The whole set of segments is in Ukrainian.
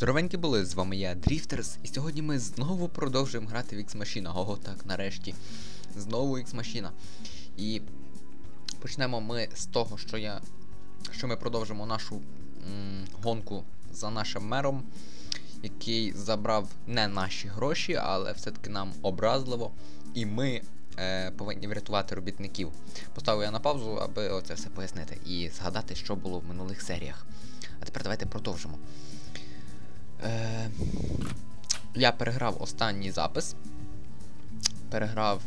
Здоровенькі були, з вами я, Дріфтерс, і сьогодні ми знову продовжуємо грати в X-Machina. Ого, так, нарешті. Знову X-Machina. І почнемо ми з того, що я. Що ми продовжимо нашу гонку за нашим мером, який забрав не наші гроші, але все-таки нам образливо. І ми е, повинні врятувати робітників. Поставив я на паузу, аби оце все пояснити і згадати, що було в минулих серіях. А тепер давайте продовжимо. Е, Я переграв останній запис. Переграв,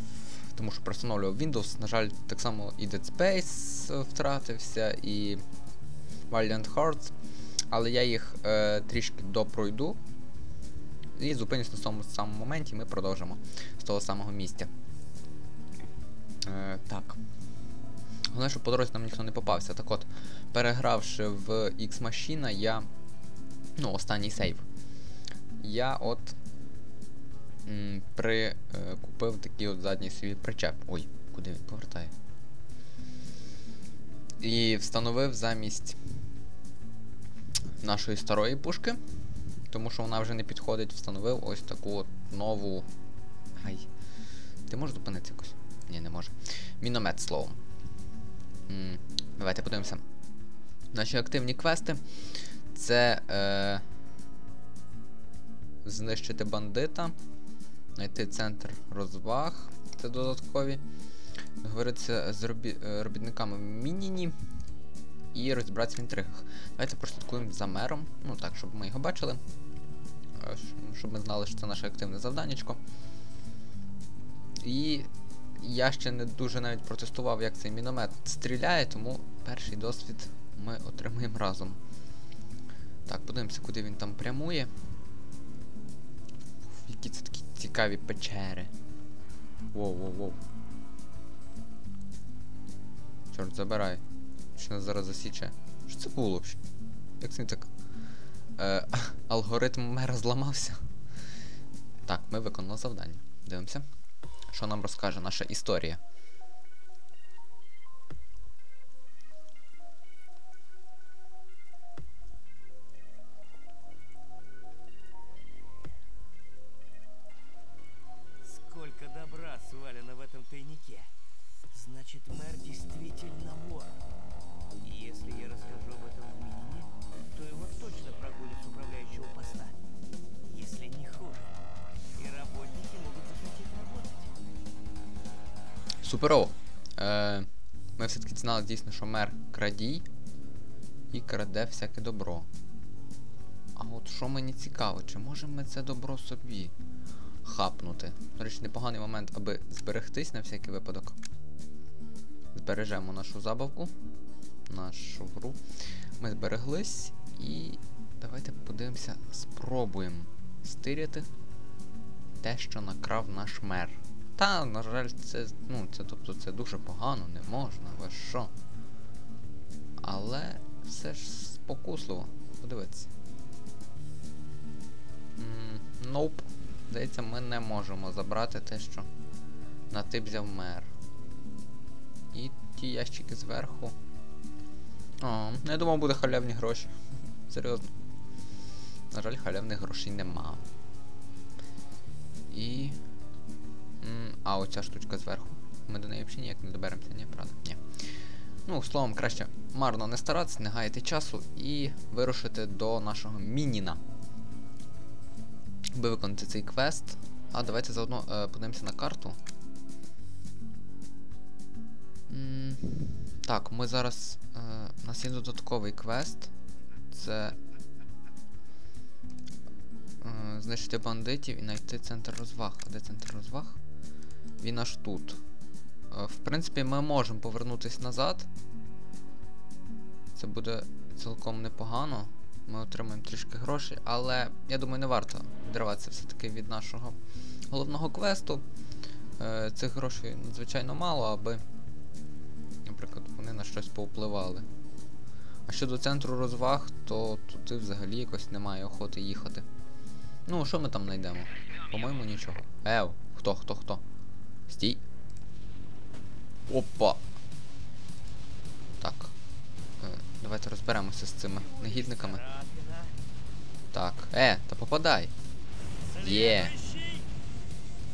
тому що перестановлював Windows. На жаль, так само і Dead Space втратився, і Valiant Hearts. Але я їх е, трішки допройду. І зупинюсь на тому самому моменті, і ми продовжимо з того самого місця. Е, Так. Головне, щоб по дорозі нам ніхто не попався. Так от, перегравши в X-Machina, я. Ну, останній сейв. Я от м, при, е, купив такий от задній свій причеп. Ой, куди він повертає? І встановив замість нашої старої пушки, тому що вона вже не підходить, встановив ось таку от нову. Ай. Ти можеш зупинитися якось? Ні, не може. Міномет словом. М, Давайте подивимося. Наші активні квести. Це е, знищити бандита, знайти центр розваг. Це додаткові. Говориться з робі, е, робітниками Мініні і розібратися в інтригах. Давайте прослідкуємо за мером. Ну так, щоб ми його бачили. Е, Щоб ми знали, що це наше активне завданнячко. І я ще не дуже навіть протестував, як цей міномет стріляє, тому перший досвід ми отримаємо разом. Так, подивимося, куди він там прямує. Які це такі цікаві печери. Воу-воу-воу. Чорт, забирай. Що нас зараз засіче? Що це було взагалі? Як це так? Е, алгоритм мера зламався. Так, ми виконали завдання. Дивимося. Що нам розкаже наша історія? Суперово. Е, ми все-таки дізнали дійсно, що мер крадій і краде всяке добро. А от що мені цікаво, чи можемо ми це добро собі хапнути? До речі, непоганий момент, аби зберегтись на всякий випадок. Збережемо нашу забавку, нашу гру. Ми збереглись і давайте подивимося, спробуємо стиряти те, що накрав наш мер. Та, на жаль, це, ну, це, тобто, це дуже погано, не можна, ви що. Але все ж спокусливо. Подивіться. Ноуп. Здається, ми не можемо забрати те, що на тип взяв мер. І ті ящики зверху. О, я думав, буде халявні гроші. Серйозно. На жаль, халявних грошей нема. І. А оця штучка зверху. Ми до неї взагалі ніяк не доберемося, ні, правда? Ні. Ну, словом, краще марно не старатися, не гаяти часу і вирушити до нашого мініна. Аби виконати цей квест. А давайте заодно е, подивимося на карту. М, Так, ми зараз. Е, у нас є додатковий квест. Це. Е, знищити бандитів і знайти центр розваг. А де центр розваг? Він аж тут. Е, В принципі, ми можемо повернутися назад. Це буде цілком непогано. Ми отримаємо трішки грошей, але я думаю, не варто відриватися все-таки від нашого головного квесту. Е, Цих грошей надзвичайно мало, аби, наприклад, вони на щось повпливали. А щодо центру розваг, то туди взагалі якось немає охоти їхати. Ну, що ми там знайдемо? По-моєму, нічого. Ев, хто, хто, хто? Стій. Опа. Так. Е, давайте розберемося з цими негідниками. Так. Е, та попадай. Є.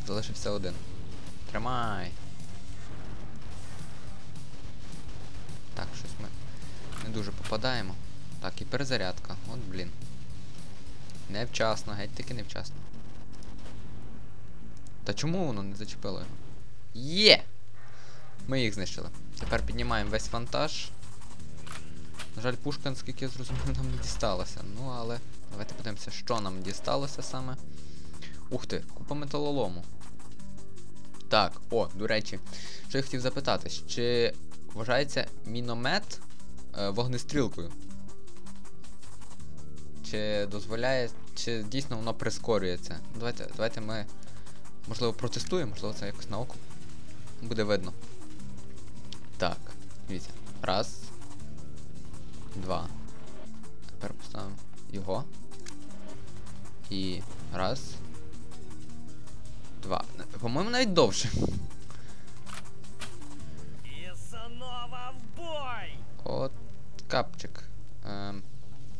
Залишився один. Тримай. Так, щось ми не дуже попадаємо. Так, і перезарядка. От, блін. Невчасно, геть таки невчасно. Та чому воно не зачепило його? Є! Ми їх знищили. Тепер піднімаємо весь вантаж. На жаль, пушка, наскільки я зрозумів, нам не дісталася. Ну, але давайте подивимося, що нам дісталося саме. Ух ти, купа металолому. Так, о, до речі, що я хотів запитати, чи вважається міномет е, вогнестрілкою? Чи дозволяє, чи дійсно воно прискорює це? Ну, Давайте, давайте ми, можливо, протестуємо, можливо, це якось на око. Буде видно. Так, дивіться. Раз. Два. Тепер поставимо його. І раз. Два. По-моєму, навіть довше. И снова в бой! От капчик. Ем,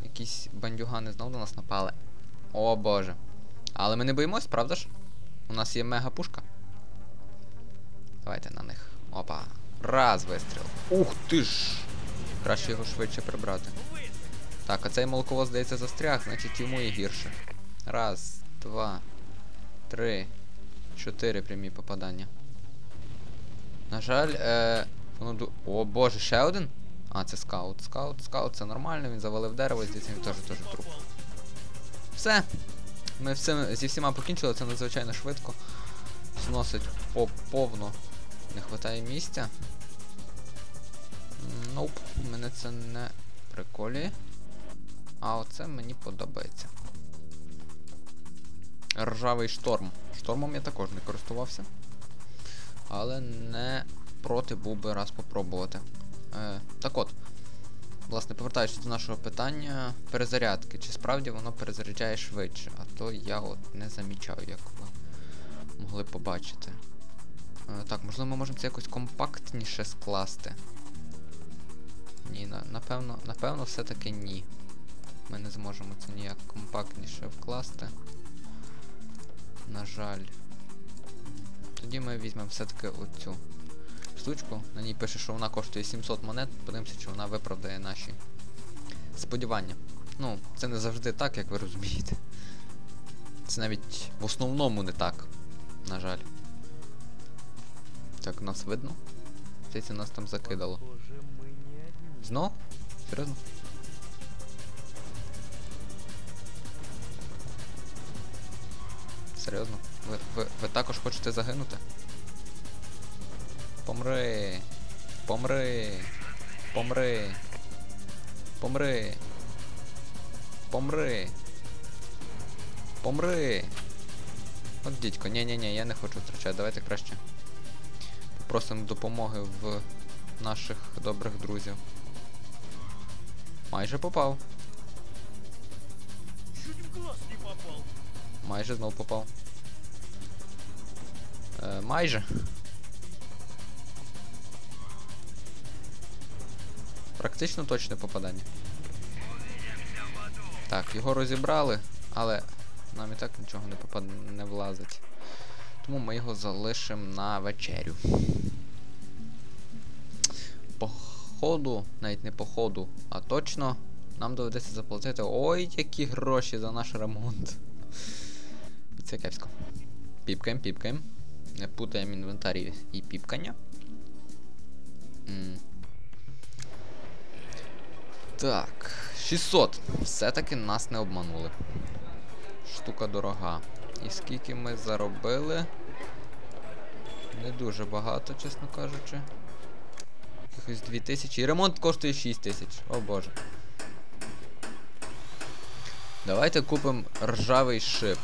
якісь бандюгани знову до нас напали. О боже. Але ми не боїмось, правда ж? У нас є мега пушка. Давайте на них. Опа. Раз вистріл. Ух ти ж! Краще його швидше прибрати. Так, а цей молоковоз, здається, застряг, значить йому і гірше. Раз, два, три, чотири прямі попадання. На жаль, е, воно. О боже, ще один? А, це скаут. Скаут, скаут, це нормально, він завалив дерево, здається, він теж теж труп. Все. Ми все, зі всіма покінчили, це надзвичайно швидко. Зносить по повну. Не вистачає місця. Ноуп, мене це не приколює. А оце мені подобається. Ржавий шторм. Штормом я також не користувався. Але не проти був би раз попробувати. Е, так от. Власне, повертаючись до нашого питання перезарядки. Чи справді воно перезаряджає швидше? А то я от не замічаю, як ви могли можете. Е, так, можливо, ми можемо це якось компактніше скласти. Ні, на, напевно, напевно, все-таки ні. Ми не зможемо це ніяк компактніше вкласти. На жаль. Тоді ми візьмемо все-таки оцю штучку. На ній пише, що вона коштує 700 монет. Подивимося, чи вона виправдає наші сподівання. Ну, це не завжди так, як ви розумієте. Це навіть в основному не так. На жаль. Так, нас видно? Здається, нас там закидало. Похоже, мы не одни. Знов? Серйозно? Серйозно? Ви, ви, ви також хочете загинути? Помри! Помри! Помри! Помри! Помри! Помри! От дідько, ні-ні-ні, я не хочу втрачати. Давайте краще попросимо допомоги в наших добрих друзів. Майже попав. Майже знов попав. Е, майже. Практично точне попадання. Так, його розібрали, але нам і так нічого не попад... не влазить. Тому ми його залишимо на вечерю. По ходу, навіть не по ходу, а точно нам доведеться заплатити. Ой, які гроші за наш ремонт. Це кепсько. Піпкаємо, піпкаємо. Не путаємо інвентарі і піпкання. Так, 600. Все-таки нас не обманули. Штука дорога. І скільки ми заробили? Не дуже багато, чесно кажучи. Якихось 2000. І ремонт коштує 6000. О боже. Давайте купимо ржавий шип.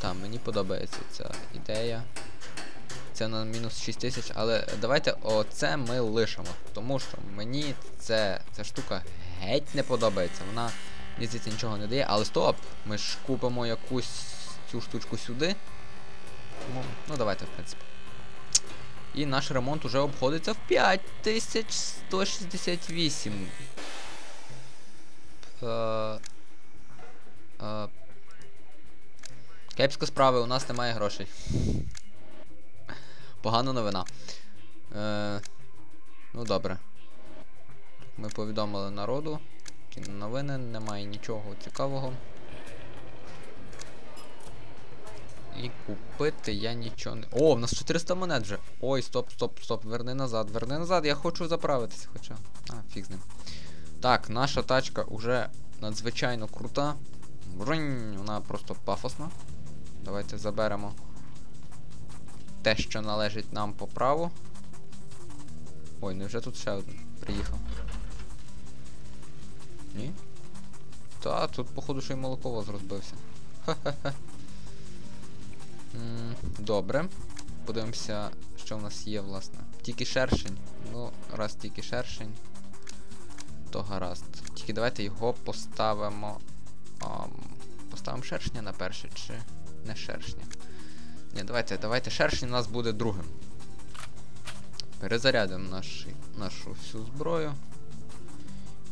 Там, мені подобається ця ідея. Це на мінус 6 тисяч, але давайте оце ми лишимо. Тому що мені це, ця штука геть не подобається. Вона, мені здається, нічого не дає. Але стоп! Ми ж купимо якусь цю штучку сюди. Тому, ну давайте, в принципі. І наш ремонт уже обходиться в 5168. Е, е, Кепсько справи, у нас немає грошей. Погана новина. Е, ну добре. Ми повідомили народу. Новини, немає нічого цікавого. І купити я нічого не. О, в нас 400 монет вже. Ой, стоп, стоп, стоп. Верни назад, верни назад, я хочу заправитися хоча. А, фіг з ним. Так, наша тачка уже надзвичайно крута. Бринь, вона просто пафосна. Давайте заберемо те, що належить нам по праву. Ой, невже тут ще один приїхав? Ні? Та, тут, походу, ще й молоковоз розбився. Добре. Подивимося, що в нас є, власне. Тільки шершень. Ну, раз тільки шершень, то гаразд. Тільки давайте його поставимо. ам, поставимо шершня на перше, чи не шершня. Ні, давайте, давайте шершень у нас буде другим. Перезарядимо наш, нашу всю зброю.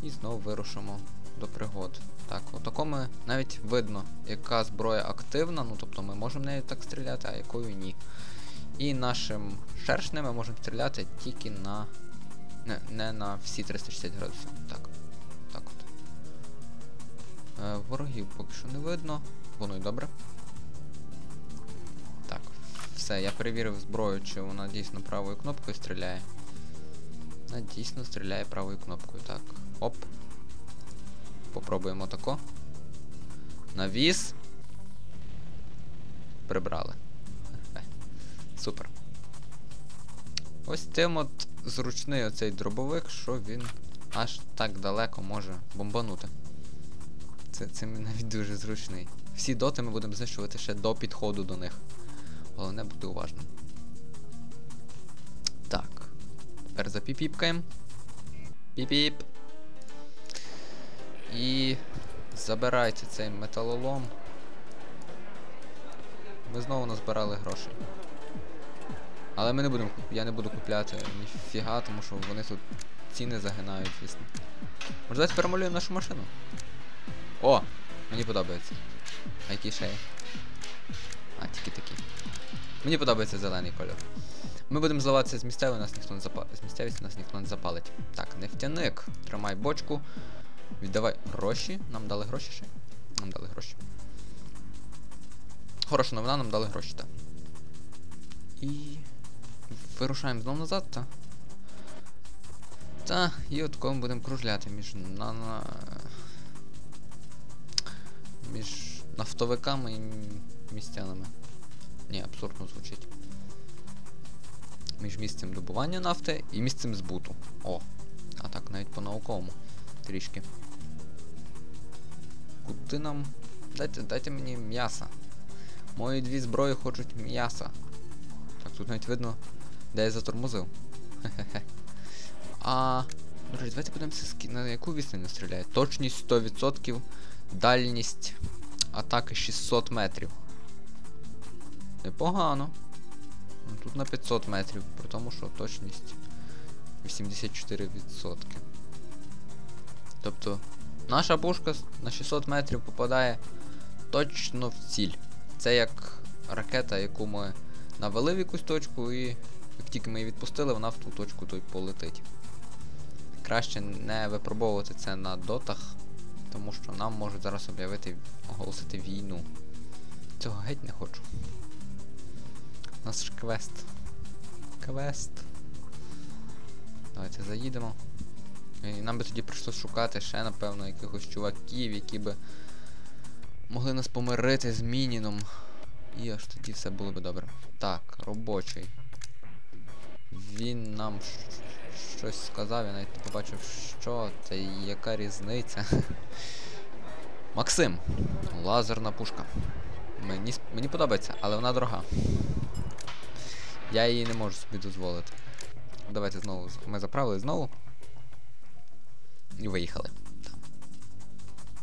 І знову вирушимо до пригод. Так, отако ми навіть видно, яка зброя активна, ну тобто ми можемо нею так стріляти, а якою ні. І нашим шершнем ми можемо стріляти тільки на. Не, не на всі 360 градусів. Так. Так от. Е, ворогів поки що не видно. Воно й добре. Все, я перевірив зброю, чи вона дійсно правою кнопкою стріляє. Вона дійсно стріляє правою кнопкою. Так. Оп. Попробуємо тако. Навіс. Прибрали. Супер. Ось тим от зручний оцей дробовик, що він аж так далеко може бомбанути. Це, цим навіть дуже зручний. Всі доти ми будемо знищувати ще до підходу до них. Головне бути уважним. Так. Тепер запіпіпкаємо. Піп-піп. І забирайте цей металолом. Ми знову назбирали грошей. Але ми не будемо. Я не буду купляти ніфіга, тому що вони тут ціни загинають, звісно. Може давайте перемалюємо нашу машину? О! Мені подобається. А які ще є? А, тільки такі. Мені подобається зелений кольор. Ми будемо зливатися з місцевої, нас ніхто не запалить. З місцевості нас ніхто не запалить. Так, нефтяник. Тримай бочку. Віддавай гроші. Нам дали гроші ще? Нам дали гроші. Хороша новина, нам дали гроші, так. І. Вирушаємо знову назад, так? Та, і от кого ми будемо кружляти між на, на... між нафтовиками і містянами. Ні, абсурдно звучить. Між місцем добування нафти і місцем збуту. О, а так навіть по-науковому. Трішки. Куди нам. Дайте, дайте мені м'яса. Мої дві зброї хочуть м'яса. Так, тут навіть видно, де я затормозив. Хе-хе-хе. А. До речі, давайте подивимося, на яку відстань стріляє. Точність 100%, дальність атаки 600 метрів. Непогано. Ну, Тут на 500 метрів, при тому, що точність 84%. Тобто, наша пушка на 600 метрів попадає точно в ціль. Це як ракета, яку ми навели в якусь точку, і як тільки ми її відпустили, вона в ту точку той полетить. Краще не випробовувати це на дотах, тому що нам можуть зараз об'явити оголосити війну. Цього геть не хочу. Нас ж квест. Квест. Давайте заїдемо. І нам би тоді прийшлось шукати ще, напевно, якихось чуваків, які би могли нас помирити з Мініном. І аж тоді все було би добре. Так, робочий. Він нам щось сказав, я навіть не побачив, що це і яка різниця. Максим. Лазерна пушка. Мені, мені подобається, але вона дорога. Я її не можу собі дозволити. Давайте знову. Ми заправили знову. І виїхали.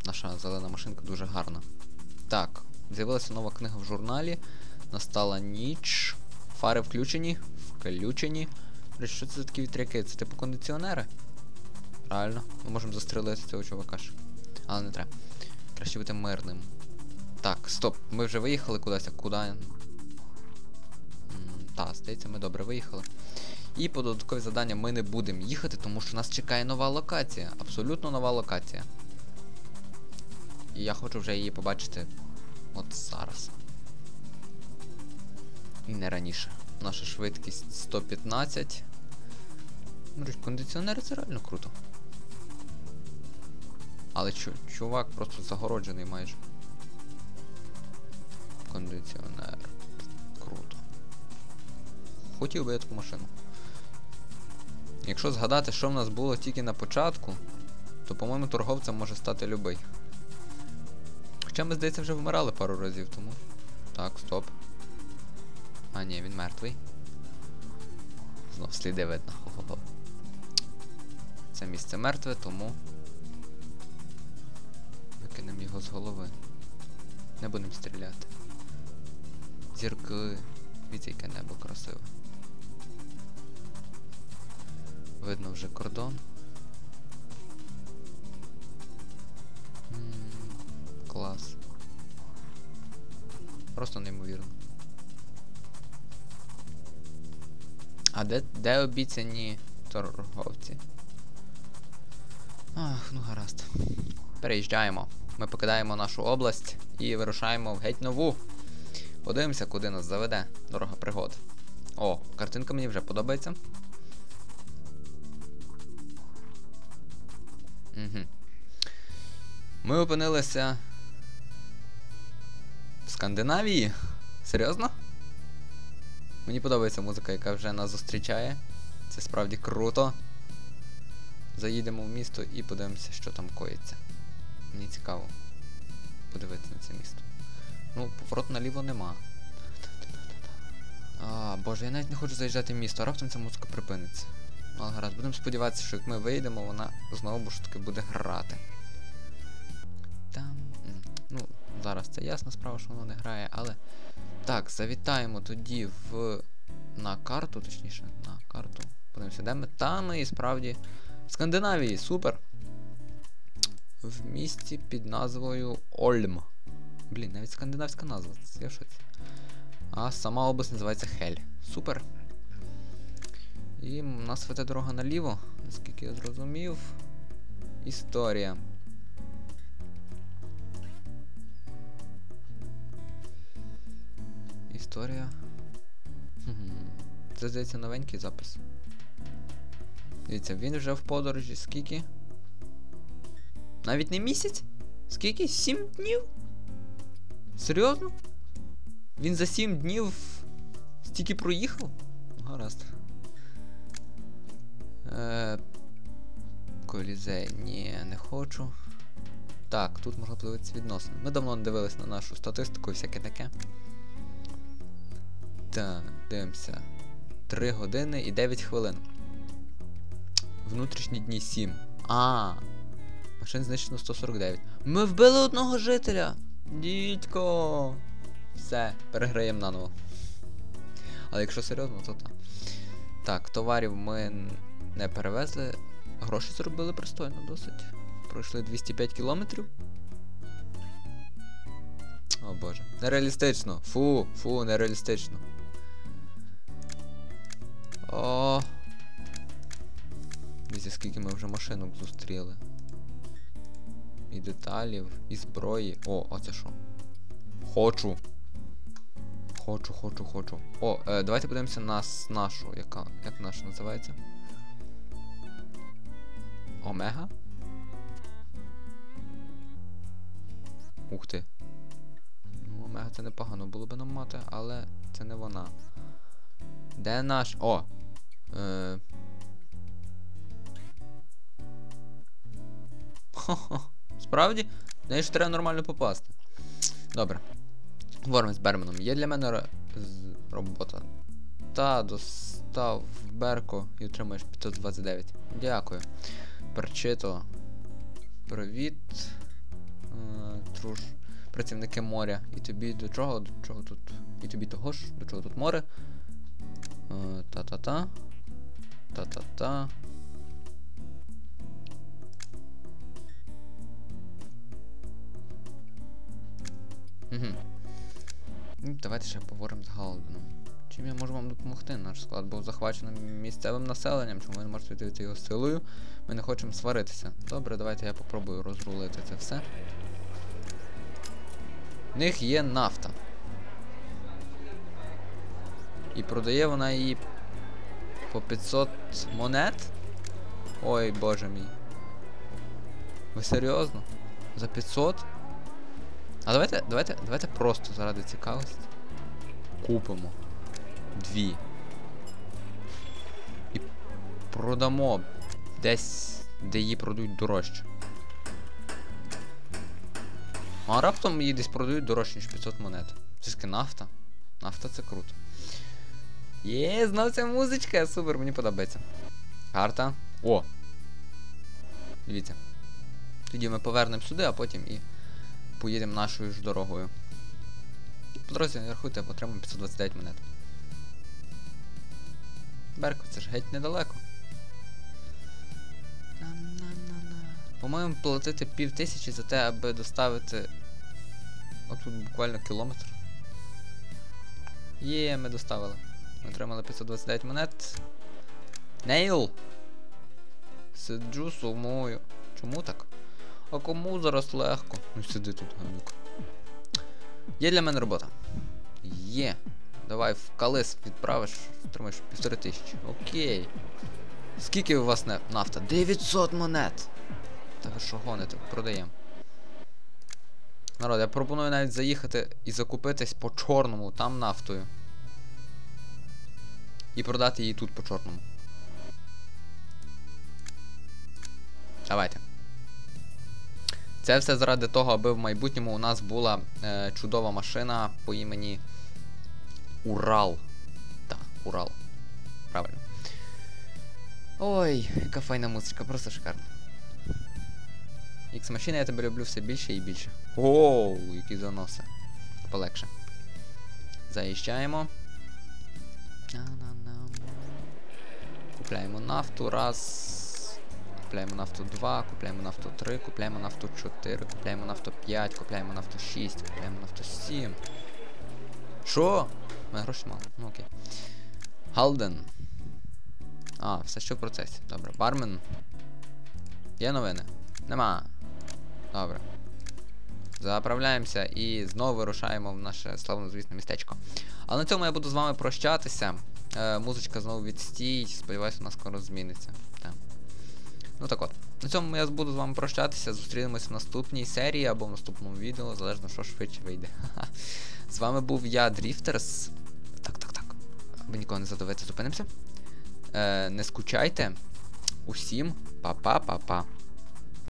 Наша зелена машинка дуже гарна. Так, з'явилася нова книга в журналі. Настала ніч. Фари включені. Включені. Що це за такі вітряки? Це типу кондиціонери? Правильно, ми можемо застрелити цього чувака. ж. Але не треба. Краще бути мирним. Так, стоп, ми вже виїхали кудись, а куди? Та, здається, ми добре виїхали. І по додаткові завдання ми не будемо їхати, тому що нас чекає нова локація. Абсолютно нова локація. І я хочу вже її побачити от зараз. І не раніше. Наша швидкість 115. Ну, кондиціонери це реально круто. Але чу чувак просто загороджений майже. Кондиціонер. Хотів би я таку машину. Якщо згадати, що в нас було тільки на початку, то, по-моєму, торговцем може стати любий. Хоча ми, здається, вже вмирали пару разів, тому. Так, стоп. А, ні, він мертвий. Знов сліди видно. Хо-хо-хо. Це місце мертве, тому. Викинемо його з голови. Не будемо стріляти. Зірки. Дивіться, яке небо красиве. Видно вже кордон. М, Клас. Просто неймовірно. А де, де обіцяні торговці? Ах, ну гаразд. Переїжджаємо. Ми покидаємо нашу область і вирушаємо в геть нову. Подивимося, куди нас заведе дорога пригод. О, картинка мені вже подобається. Ми опинилися в Скандинавії. Серйозно? Мені подобається музика, яка вже нас зустрічає. Це справді круто. Заїдемо в місто і подивимося, що там коїться. Мені цікаво подивитися на це місто. Ну, поворот наліво нема. А, боже, я навіть не хочу заїжджати в місто, а раптом ця музика припиниться. Але гаразд, будемо сподіватися, що як ми вийдемо, вона знову ж таки буде грати. Там. Ну, зараз це ясна справа, що воно не грає, але. Так, завітаємо тоді в. на карту, точніше, на карту. Подивимося, де ми. Там ми і справді. В Скандинавії, супер! В місті під назвою Ольм. Блін, навіть скандинавська назва, це в шоці. А сама область називається Хель. Супер. І у нас веде дорога наліво, наскільки я зрозумів. Історія. Історія. Це здається новенький запис. Дивіться, він вже в подорожі скільки? Навіть не місяць? Скільки? Сім днів? Серйозно? Він за сім днів стільки проїхав? Гаразд. Е, Колізей, ні, не хочу. Так, тут можна подивитися відносини. Ми давно не дивились на нашу статистику і всяке таке. Так, дивимося. 3 години і 9 хвилин. Внутрішні дні 7. А. Машин знищено 149. Ми вбили одного жителя! Дідько! Все, переграємо наново. Але якщо серйозно, то так. Так, товарів ми не перевезли. Гроші заробили пристойно досить. Пройшли 205 кілометрів. О боже. Нереалістично. Фу, фу, нереалістично. О. Дивіться, скільки ми вже машинок зустріли. І деталів, і зброї. О, а це що? Хочу. Хочу, хочу, хочу. О, е, давайте подивимося на нашу, яка. Як наша називається? Омега? Ух ти. Ну, Омега це непогано було би нам мати, але це не вона. Де наш. О! Е... Хо-хо. Справді? В неї ж треба нормально попасти. Добре. Говоримо з Берменом. Є для мене ро- робота. Та достав Берко і отримаєш 529. Дякую. Перчито. Привіт. Е, Труш. Працівники моря. І тобі до чого? До чого тут? І тобі того ж? До чого тут море? Е, та-та-та. Та-та-та. Угу. Давайте ще поговоримо з Галденом. Чим я можу вам допомогти? Наш склад був захвачений місцевим населенням, чому ви не можете відвідати його силою? Ми не хочемо сваритися. Добре, давайте я попробую розрулити це все. В них є нафта. І продає вона її по 500 монет. Ой, боже мій. Ви серйозно? За 500? А давайте, давайте, давайте просто заради цікавості. Купимо. Дві. І продамо десь, де її продають дорожче. А раптом її десь продають дорожче, ніж 500 монет. Це ж таки нафта. Нафта це круто. Є, знов ця музичка, супер, мені подобається. Карта. О! Дивіться. Тоді ми повернемо сюди, а потім і поїдемо нашою ж дорогою. По дорозі, рахуйте, отримаємо 529 монет. Берко, це ж геть недалеко. По-моєму, платити пів тисячі за те, аби доставити. Отут буквально кілометр. Є, ми доставили. Ми отримали 529 монет. Нейл! Сиджу сумою. Чому так? А кому зараз легко? Ну сиди тут, гамюк. Є для мене робота. Є. Давай в калис відправиш, отримаєш півтори тисячі. Окей. Скільки у вас нафта? 900 монет! Та ви що гоните? Продаємо. Народ, я пропоную навіть заїхати і закупитись по чорному, там нафтою. І продати її тут по чорному. Давайте. Це все заради того, аби в майбутньому у нас була е, чудова машина по імені Урал. Так, Урал. Правильно. Ой, яка файна музичка, просто шикарна. Ікс машина я тебе люблю все більше і більше. Оу, які заноси. Полегше. Заїжджаємо. Купляємо нафту. Раз. Купляємо нафту 2, купляємо нафту 3, купляємо нафту 4, купляємо нафту 5, купляємо нафту 6, купляємо нафту 7. Що? Мене гроші мало. Ну окей. Галден. А, все ще в процесі. Добре. Бармен. Є новини? Нема. Добре. Заправляємося і знову вирушаємо в наше славнозвісне містечко. Але на цьому я буду з вами прощатися. Е, музичка знову відстій. Сподіваюся, вона скоро зміниться. Так. Ну так от. На цьому я буду з вами прощатися. Зустрінемось в наступній серії або в наступному відео, залежно що швидше вийде. З вами був я, Дріфтерс. Так, так, так. Ви нікого не задавайте, зупинимося. Е, Не скучайте. Усім па-па-па-па.